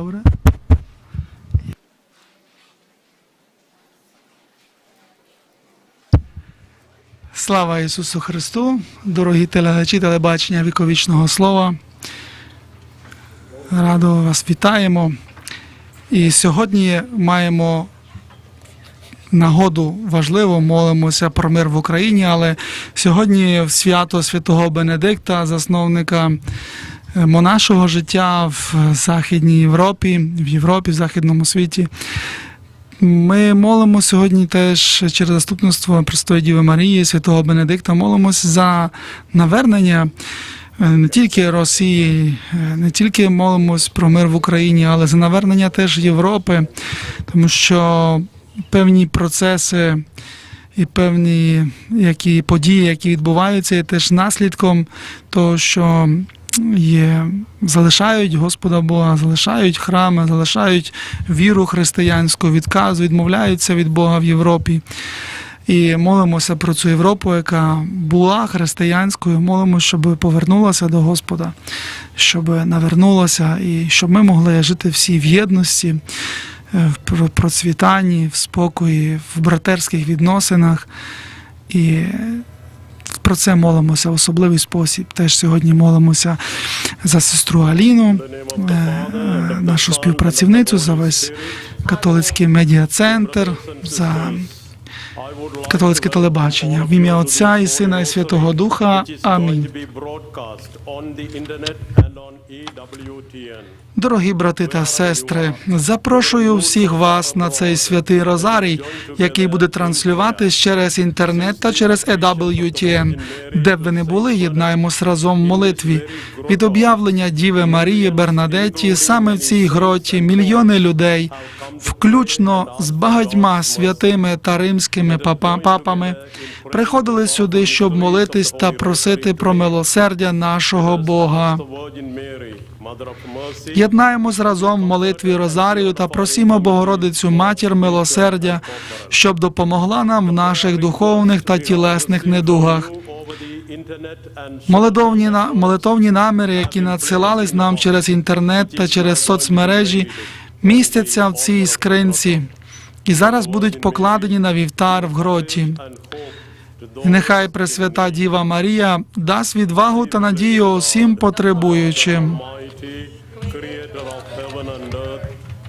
Добре. Слава Ісусу Христу, дорогі телеглядачі телебачення віковічного слова. Радо вас вітаємо. І сьогодні маємо нагоду важливо, молимося про мир в Україні, але сьогодні свято святого Бенедикта, засновника монашого життя в Західній Європі, в Європі, в Західному світі. Ми молимо сьогодні теж через заступництво Престої Діви Марії, святого Бенедикта, молимося за навернення е, не тільки Росії, е, не тільки молимось про мир в Україні, але за навернення теж Європи, тому що певні процеси і певні які події, які відбуваються, є теж наслідком того, що є, залишають Господа Бога, залишають храми, залишають віру християнську, відказу, відмовляються від Бога в Європі. І молимося про цю Європу, яка була християнською. Молимося, щоб повернулася до Господа, щоб навернулася, і щоб ми могли жити всі в єдності, е, в процвітанні, в спокої, в братерських відносинах. І про це молимося в особливий спосіб. Теж сьогодні молимося за сестру Аліну, е, нашу співпрацівницю, за весь католицький медіа-центр, за католицьке телебачення. В ім'я Отця і Сина і Святого Духа. Амінь. Дорогі брати та сестри, запрошую всіх вас на цей святий Розарій, який буде транслюватись через інтернет та через EWTN. Де б ви не були, єднаємось разом в молитві. Від об'явлення Діви Марії Бернадетті саме в цій гроті мільйони людей, включно з багатьма святими та римськими папами, приходили сюди, щоб молитись та просити про милосердя нашого Бога. Єднаємось разом в молитві Розарію та просімо Богородицю Матір милосердя, щоб допомогла нам в наших духовних та тілесних недугах. Молитовні, молитовні наміри, які надсилались нам через інтернет та через соцмережі, містяться в цій скринці і зараз будуть покладені на вівтар в гроті. Нехай Пресвята Діва Марія дасть відвагу та надію усім потребуючим.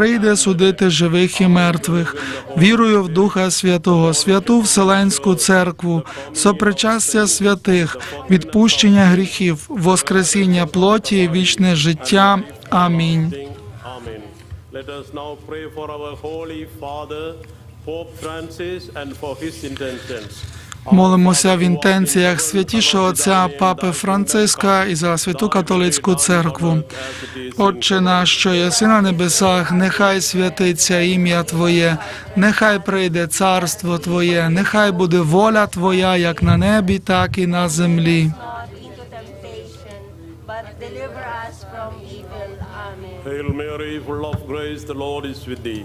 прийде судити живих і мертвих. Вірую в Духа Святого, святу Вселенську церкву, сопричастя святих, відпущення гріхів, воскресіння плоті, і вічне життя. Амінь. Let us now pray for our Holy Father, Pope Francis, and for his intentions. Молимося в інтенціях святішого отця Папи Франциска і за святу католицьку церкву. Отче наш, що єси на небесах, нехай святиться ім'я Твоє, нехай прийде царство Твоє, нехай буде воля Твоя, як на небі, так і на землі. Hail Mary, full of grace, the Lord is with thee.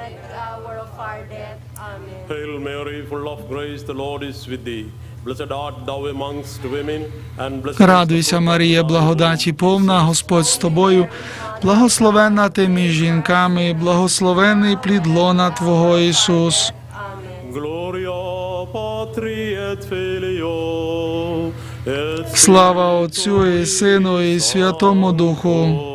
Grace, the Lord is with thee. Blessed art thou amongst women, and blessed Радуйся, Марія, благодаті повна, Господь з тобою, благословенна ти між жінками, і благословенний плід лона Твого Ісус. Слава Отцю і Сину і Святому Духу.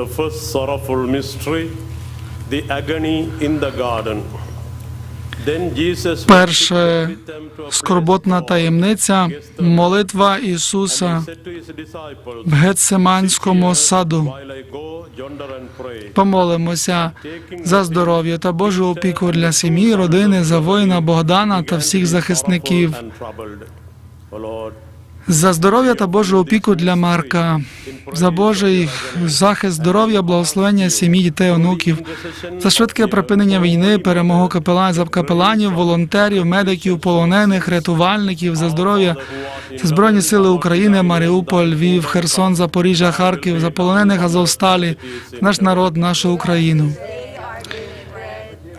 The first sorrowful mystery, the agony in the garden. Перше скорботна таємниця молитва Ісуса в Гетсиманському саду. Помолимося за здоров'я та Божу опіку для сім'ї, родини, за воїна Богдана та всіх захисників. За здоров'я та Божу опіку для Марка, за Божий захист здоров'я, благословення сім'ї, дітей, онуків, за швидке припинення війни, перемогу капелан, за капеланів, волонтерів, медиків, полонених, рятувальників, за здоров'я, за Збройні сили України, Маріуполь, Львів, Херсон, Запоріжжя, Харків, за полонених Азовсталі, наш народ, нашу Україну.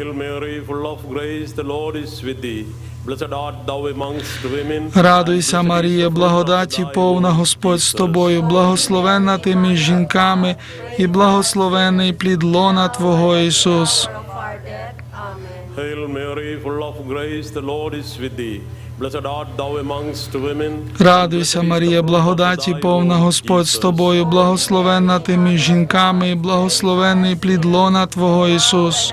Hail Mary, full of grace, the Lord is with thee. Радуйся, Марія, благодаті повна Господь з тобою, благословенна ти між жінками, і благословений плід лона Твого Ісус. Радуйся, Марія, благодаті повна Господь з тобою, благословенна ти між жінками, і благословений плід лона Твого Ісус.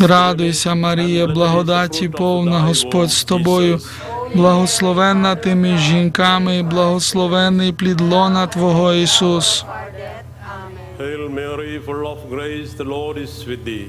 Радуйся, Марія, благодаті повна Господь з тобою, благословенна ти між жінками, і благословений плід лона Твого Ісус. Hail Mary, full of grace, the Lord is with thee.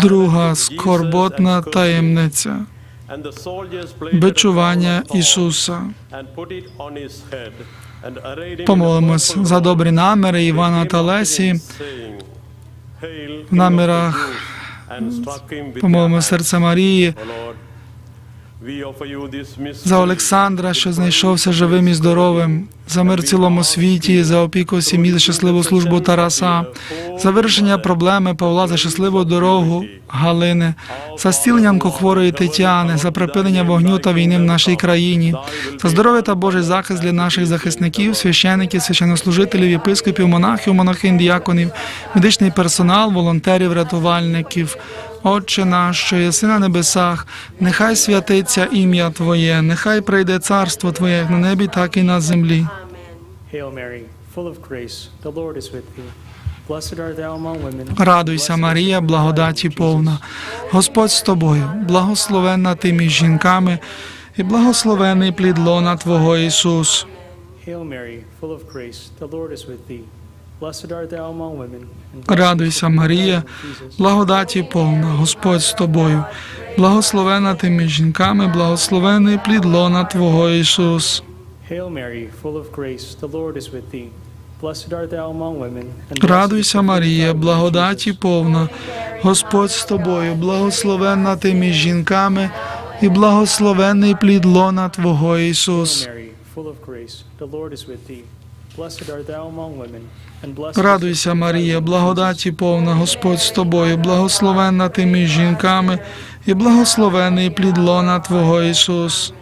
Друга скорботна таємниця. Бичування Ісуса. Помолимось за добрі наміри They Івана та Лесі. saying, "Hail, King of the намірах Jews," and struck him with Помолимось their серце Марії за Олександра, що знайшовся живим і здоровим, за мир в цілому світі, за опіку сім'ї, за щасливу службу Тараса, за вирішення проблеми Павла за щасливу дорогу Галини, за зціленням хворої Тетяни, за припинення вогню та війни в нашій країні, за здоров'я та Божий захист для наших захисників, священиків, священнослужителів, єпископів, монахів, монахинь, діяконів, медичний персонал, волонтерів, рятувальників. Отче наш, що єси на небесах, нехай святиться ім'я Твоє, нехай прийде царство Твоє як на небі, так і на землі. Hail Mary, full of grace, the Lord is with thee. Радуйся, Марія, благодаті повна. Господь з тобою, благословенна ти між жінками, і благословений плід лона Твого Ісус. Радуйся, Марія, благодаті повна, Господь з тобою, благословенна ти між жінками, благословений плід лона Твого Ісус. Hail Mary, full of grace, the Lord is with thee. Blessed art thou among women. and Радуйся, Марія, благодаті повна, Господь з тобою, благословенна ти між жінками, і благословений плід лона Твого Ісус. Радуйся, Марія, благодаті повна, Господь з тобою, благословенна ти між жінками, і благословений плід лона Твого Ісус.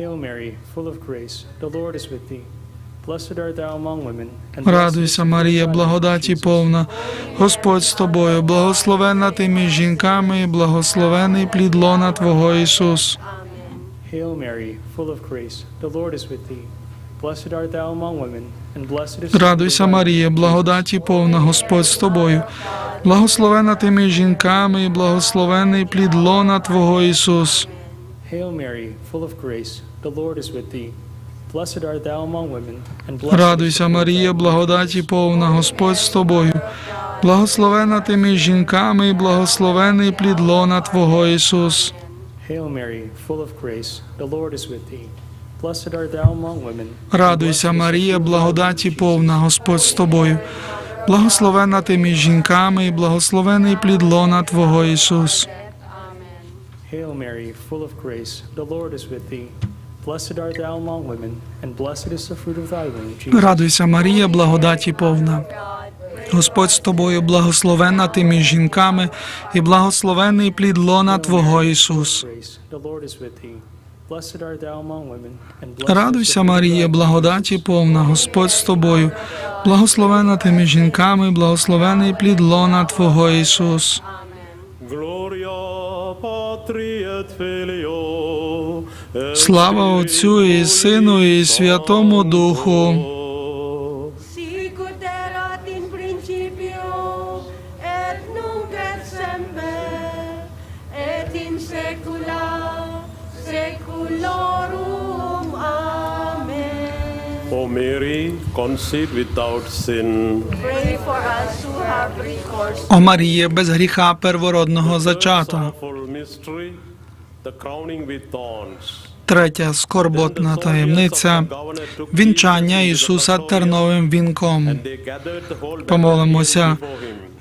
Hail Mary, full of grace, the Lord is with thee. Blessed art thou among women. and blessed is Радуйся, Марія, благодаті повна, Господь з тобою, благословенна ти між жінками, і благословений плід лона Твого Ісус. Hail Mary, full of grace, the Lord is with thee. Blessed art thou among women, and blessed is the fruit of Радуйся, Марія, благодаті повна, Господь з тобою, благословенна ти між жінками, і благословений плід лона Твого Ісус. Hail Mary, full of grace, the Lord is with thee. Blessed art thou among women, and blessed is the Радуйся, Марія, благодаті повна, Господь з тобою. Благословена ти між жінками, і благословений плід лона Твого Ісус. Hail Mary, full of grace, the Lord is with thee. Blessed art thou among women. Радуйся, Марія, благодаті повна, Господь з тобою. Благословена ти між жінками, і благословений плід лона Твого Ісус. Hail Mary, full of grace, the Lord is with thee. Blessed art thou among women, and blessed is the fruit of thy womb, Jesus. Радуйся, Марія, благодаті повна. Господь з тобою, благословенна ти між жінками, і благословений плід лона Твого Ісус. Grace, the Lord is with thee. Blessed art thou among women, and blessed is the Радуйся, Марія, благодаті повна, Господь з тобою, благословена ти між жінками, благословений плід лона Твого Ісус. Gloria Patri et Filio. Слава Отцю і Сину, і Святому Духу. O Mary, conceived without sin, Pray for us who have recourse О Маріє, без гріха первородного зачата. Третя скорботна таємниця вінчання Ісуса терновим вінком. Помолимося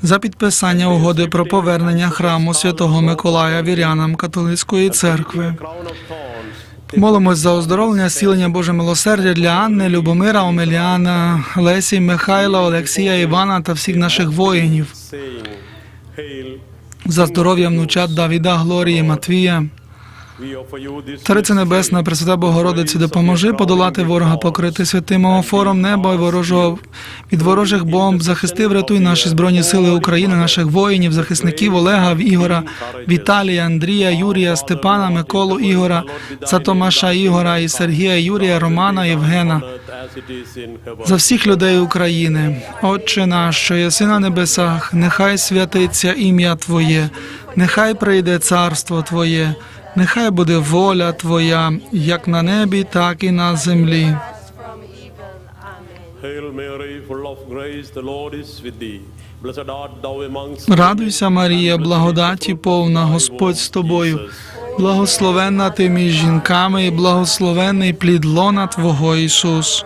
за підписання угоди про повернення храму Святого Миколая вірянам католицької церкви. Молимось за оздоровлення, зцілення Боже милосердя для Анни, Любомира, Омеліана, Лесі, Михайла, Олексія, Івана та всіх наших воїнів. За здоров'я внучат Давіда, Глорії, Матвія. Цариця Небесна, Пресвята Богородиці, допоможи подолати ворога, покрити святим омофором неба і ворожого від ворожих бомб. Захисти, врятуй наші збройні сили України, наших воїнів, захисників Олега, Ігора, Віталія, Андрія, Юрія, Степана, Миколу, Ігора, за Томаша Ігора і Сергія, Юрія, Романа, Євгена. За всіх людей України, Отче наш, що єси на небесах, нехай святиться ім'я Твоє, нехай прийде царство Твоє, нехай буде воля Твоя, як на небі, так і на землі. Радуйся, Марія, благодаті повна, Господь з тобою. Благословенна ти між жінками, і благословенний плід лона Твого Ісус.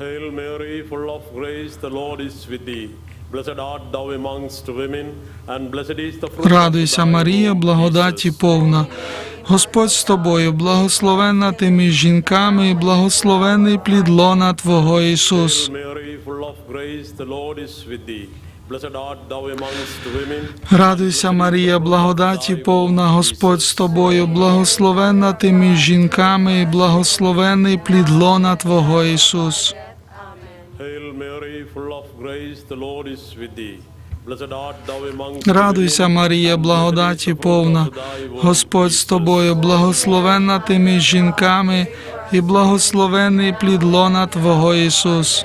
Hail Mary, full of grace, the Lord is with thee. Blessed art thou amongst women, and blessed is the fruit Радуйся, Марія, благодаті повна. Господь з тобою, благословенна ти між жінками, і благословений плід лона Твого Ісус. Радуйся, Марія, благодаті повна, Господь з тобою, благословенна ти між жінками, і благословений плід лона Твого Ісус. Радуйся, of Марія, the Lord is благодаті thee. Радуйся, повна, благодаті повна. Господь з тобою, благословенна ти між жінками, і благословений плід лона Твого Ісус.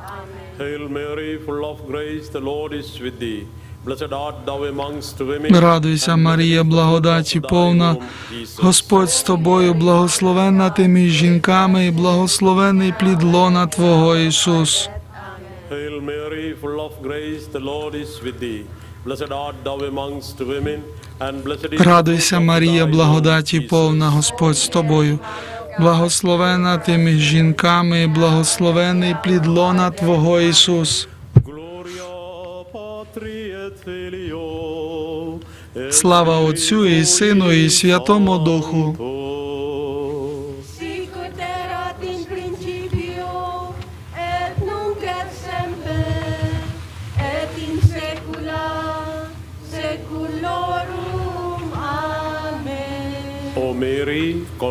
Hail Mary, full of grace, the Lord is with thee. Blessed art thou amongst women, Радуйся, Марія, благодаті повна. Господь з тобою, благословенна ти між жінками, і благословений плід лона Твого Ісус. Hail Mary, full of grace, the Lord is with thee. Blessed art thou amongst women, and blessed is the Радуйся, Марія, благодаті повна, Господь з тобою. Благословена ти між жінками, благословений плід лона Твого Ісус. Слава Отцю і Сину, і Святому Духу.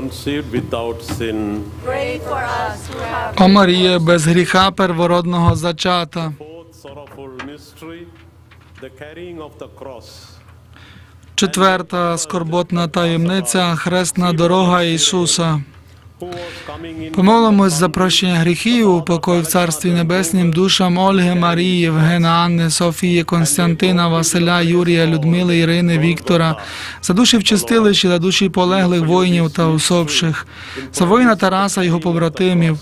Conceived without sin, Pray for us who have О Марія, без гріха первородного зачата. fourth sorrowful mystery, the carrying of the cross. Четверта скорботна таємниця хресна дорога Ісуса. Помолимось за прощення гріхів, упокой в Царстві Небеснім душам Ольги, Марії, Євгена, Анни, Софії, Константина, Василя, Юрія, Людмили, Ірини, Віктора, за душі в чистилищі, за душі полеглих воїнів та усопших, за воїна Тараса, його побратимів,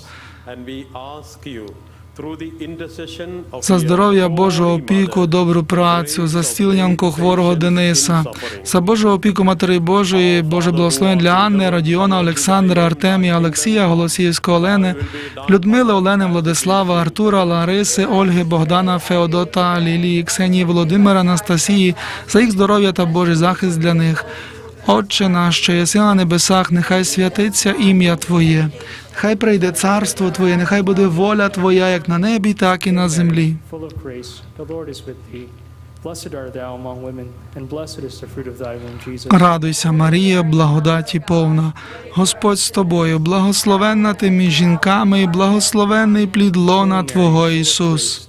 За здоров'я Божу опіку, добру працю, за зцілення онкохворого Дениса, за Божу опіку Матері Божої, Боже благословення для Анни, Радіона, Олександра, Артемія, Олексія, Голосіївського Олени, Людмили, Олени, Владислава, Артура, Лариси, Ольги, Богдана, Феодота, Лілії, Ксенії, Володимира, Анастасії, за їх здоров'я та Божий захист для них. Отче наш, що єси на небесах, нехай святиться ім'я Твоє, хай прийде царство Твоє, нехай буде воля Твоя, як на небі, так і на землі. Радуйся, Марія, благодаті повна. Господь з тобою, благословенна ти між жінками, і благословенний плід лона Твого Ісус.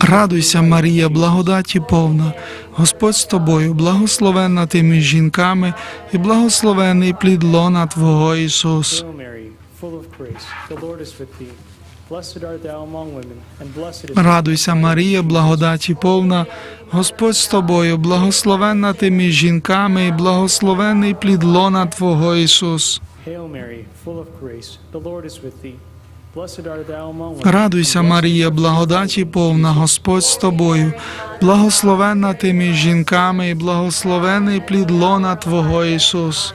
Радуйся, Марія, благодаті повна, Господь з тобою, благословенна ти між жінками, і благословений плід лона Твого Ісус. Радуйся, Марія, благодаті повна, Господь з тобою, благословенна ти між жінками, і благословений плід лона Твого Ісус. Hail Mary, full of grace, the Lord is with thee. Радуйся, Марія, благодаті повна, Господь з тобою, благословенна ти між жінками, і благословений плід лона Твого Ісус.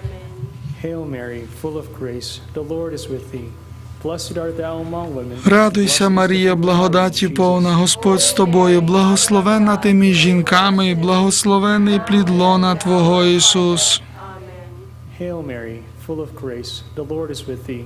Радуйся, Марія, благодаті повна, Господь з тобою, благословенна ти між жінками, і благословений плід лона Твого Ісус. Hail Mary, full of grace, the Lord is with thee.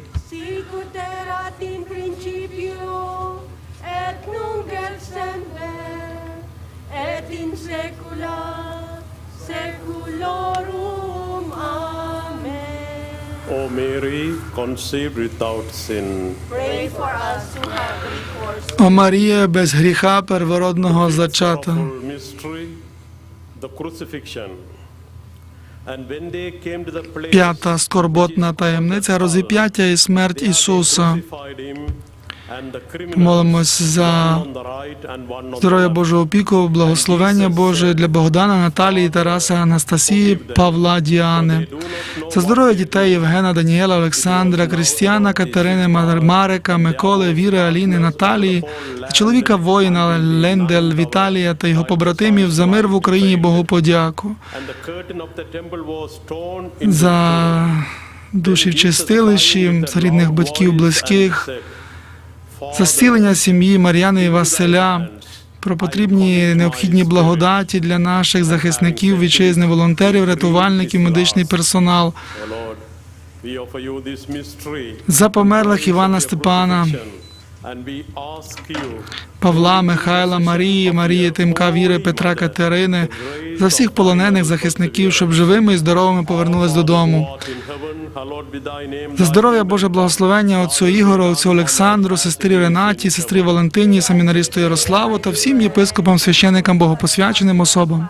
Mary, conceived without sin, Pray for us who have recourse О Марія, без гріха первородного зачата. sorrowful mystery, the crucifixion. And when they came to the place П'ята скорботна таємниця розіп'яття і смерть Ісуса. Молимось за здоров'я Божого опіку, благословення Боже для Богдана, Наталії, Тараса, Анастасії, Павла, Діани. За здоров'я дітей Євгена, Даніела, Олександра, Крістіана, Катерини, Мар- Марика, Миколи, Віри, Аліни, Наталії, та чоловіка воїна Лендель, Віталія та його побратимів за мир в Україні Богу подяку. За душі в чистилищі, за рідних батьків, близьких, за зцілення сім'ї Мар'яни і Василя, про потрібні необхідні благодаті для наших захисників, вітчизни, волонтерів, рятувальників, медичний персонал, за померлих Івана Степана, Павла, Михайла, Марії, Марії, Тимка, Віри, Петра, Катерини, за всіх полонених захисників, щоб живими і здоровими повернулись додому. За здоров'я Боже благословення отцю Ігору, отцю Олександру, сестрі Ренаті, сестрі Валентині, семінаристу Ярославу та всім єпископам, священикам, богопосвяченим особам.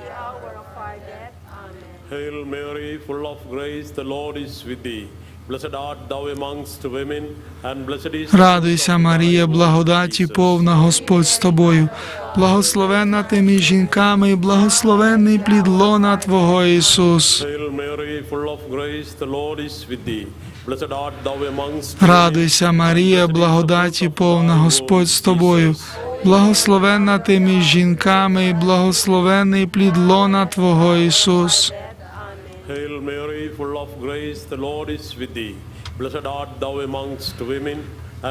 Hail Mary, full of grace, the Lord is with thee. Blessed art thou amongst women, and blessed is Радуйся, Марія, благодаті повна, Господь з тобою, благословенна ти між жінками, і благословений плід лона Твого Ісус. Hail Mary, full of grace, the Lord is with thee. Blessed art thou amongst women, Радуйся, Марія, благодаті повна, Господь з тобою, благословенна ти між жінками, і благословений плід лона Твого Ісус. Hail Mary, full of grace, the Lord is with thee. Blessed art thou amongst women,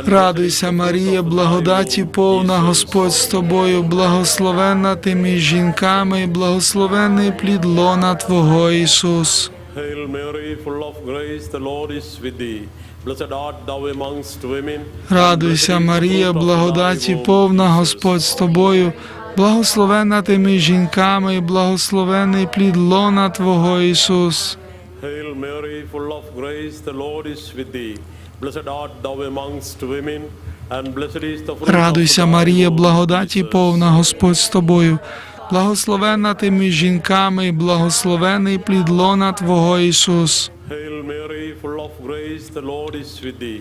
Радуйся, Марія, благодаті повна. Господь з тобою, благословенна ти між жінками, і благословений плід лона Твого Ісус. Hail Mary, full of grace, the Lord is with thee. Blessed art thou amongst women. Радуйся, Марія, благодаті повна. Господь з тобою, благословенна ти між жінками, і благословений плід лона Твого Ісус. Hail Mary, full of grace, the Lord is with thee. Blessed art thou amongst women, and blessed is the fruit Радуйся, Марія, благодаті повна, Господь з тобою, благословенна ти між жінками, і благословений плід лона Твого Ісус. Hail Mary, full of grace, the Lord is with thee.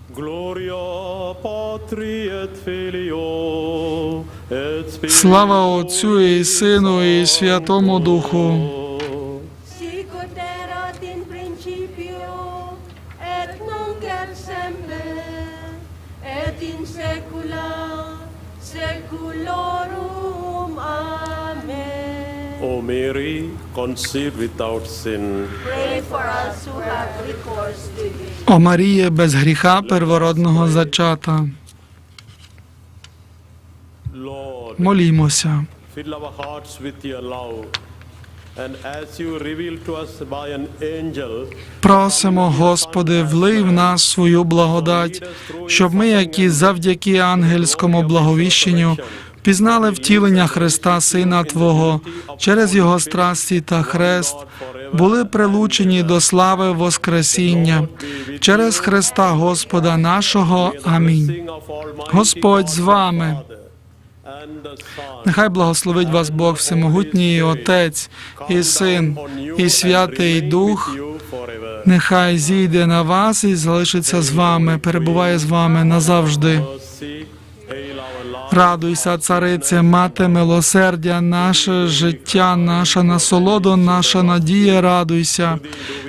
Слава Отцю і Сину, і Святому Духу. Sicut erat conceived without sin. Pray for us who have recourse to thee. О Маріє, без гріха первородного зачата. Lord, Молімося. fill our hearts with your love. And as you revealed to us by an angel, Просимо, Господи, влий в нас свою благодать, щоб ми, які завдяки ангельському благовіщенню, пізнали втілення Христа, Сина Твого, через Його страсті та хрест, були прилучені до слави Воскресіння, через Христа Господа нашого. Амінь. Господь з вами. Нехай благословить вас Бог Всемогутній, Отець і Син, і Святий Дух. Нехай зійде на вас і залишиться з вами, перебуває з вами назавжди. Радуйся, царице, мати милосердя, наше життя, наша насолода, наша надія, радуйся.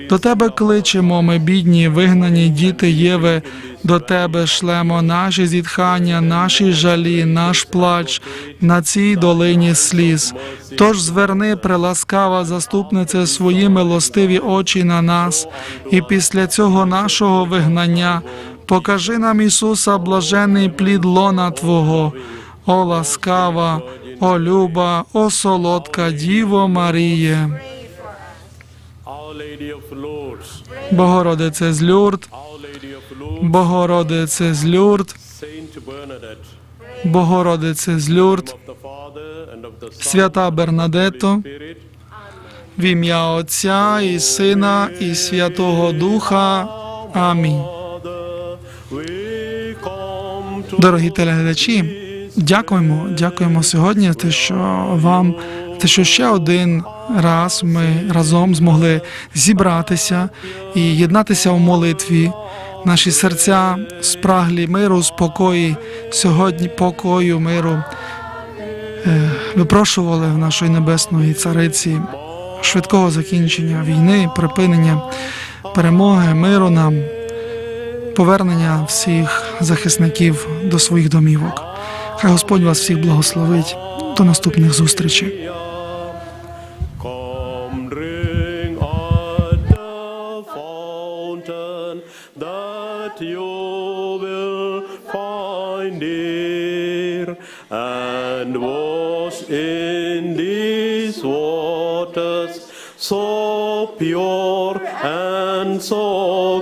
До тебе кличемо, ми бідні, вигнані діти Єви, до тебе шлемо наші зітхання, наші жалі, наш плач на цій долині сліз. Тож зверни, приласкава заступнице, свої милостиві очі на нас, і після цього нашого вигнання покажи нам Ісуса, блажений плід лона Твого. О ласкава, о люба, о солодка Діво Маріє, Богородице з Люрд, Богородице з Люрд, Богородице з Люрд, свята Бернадето, в ім'я Отця і Сина і Святого Духа. Амінь. Дорогі телеглядачі, дякуємо, дякуємо сьогодні, те, що вам, те, що ще один раз ми разом змогли зібратися і єднатися у молитві. Наші серця спраглі миру, спокої, сьогодні покою, миру. Е, Випрошували в нашої небесної цариці швидкого закінчення війни, припинення перемоги, миру нам повернення всіх захисників до своїх домівок. Хай Господь вас всіх благословить. До наступних зустрічей. So pure and so.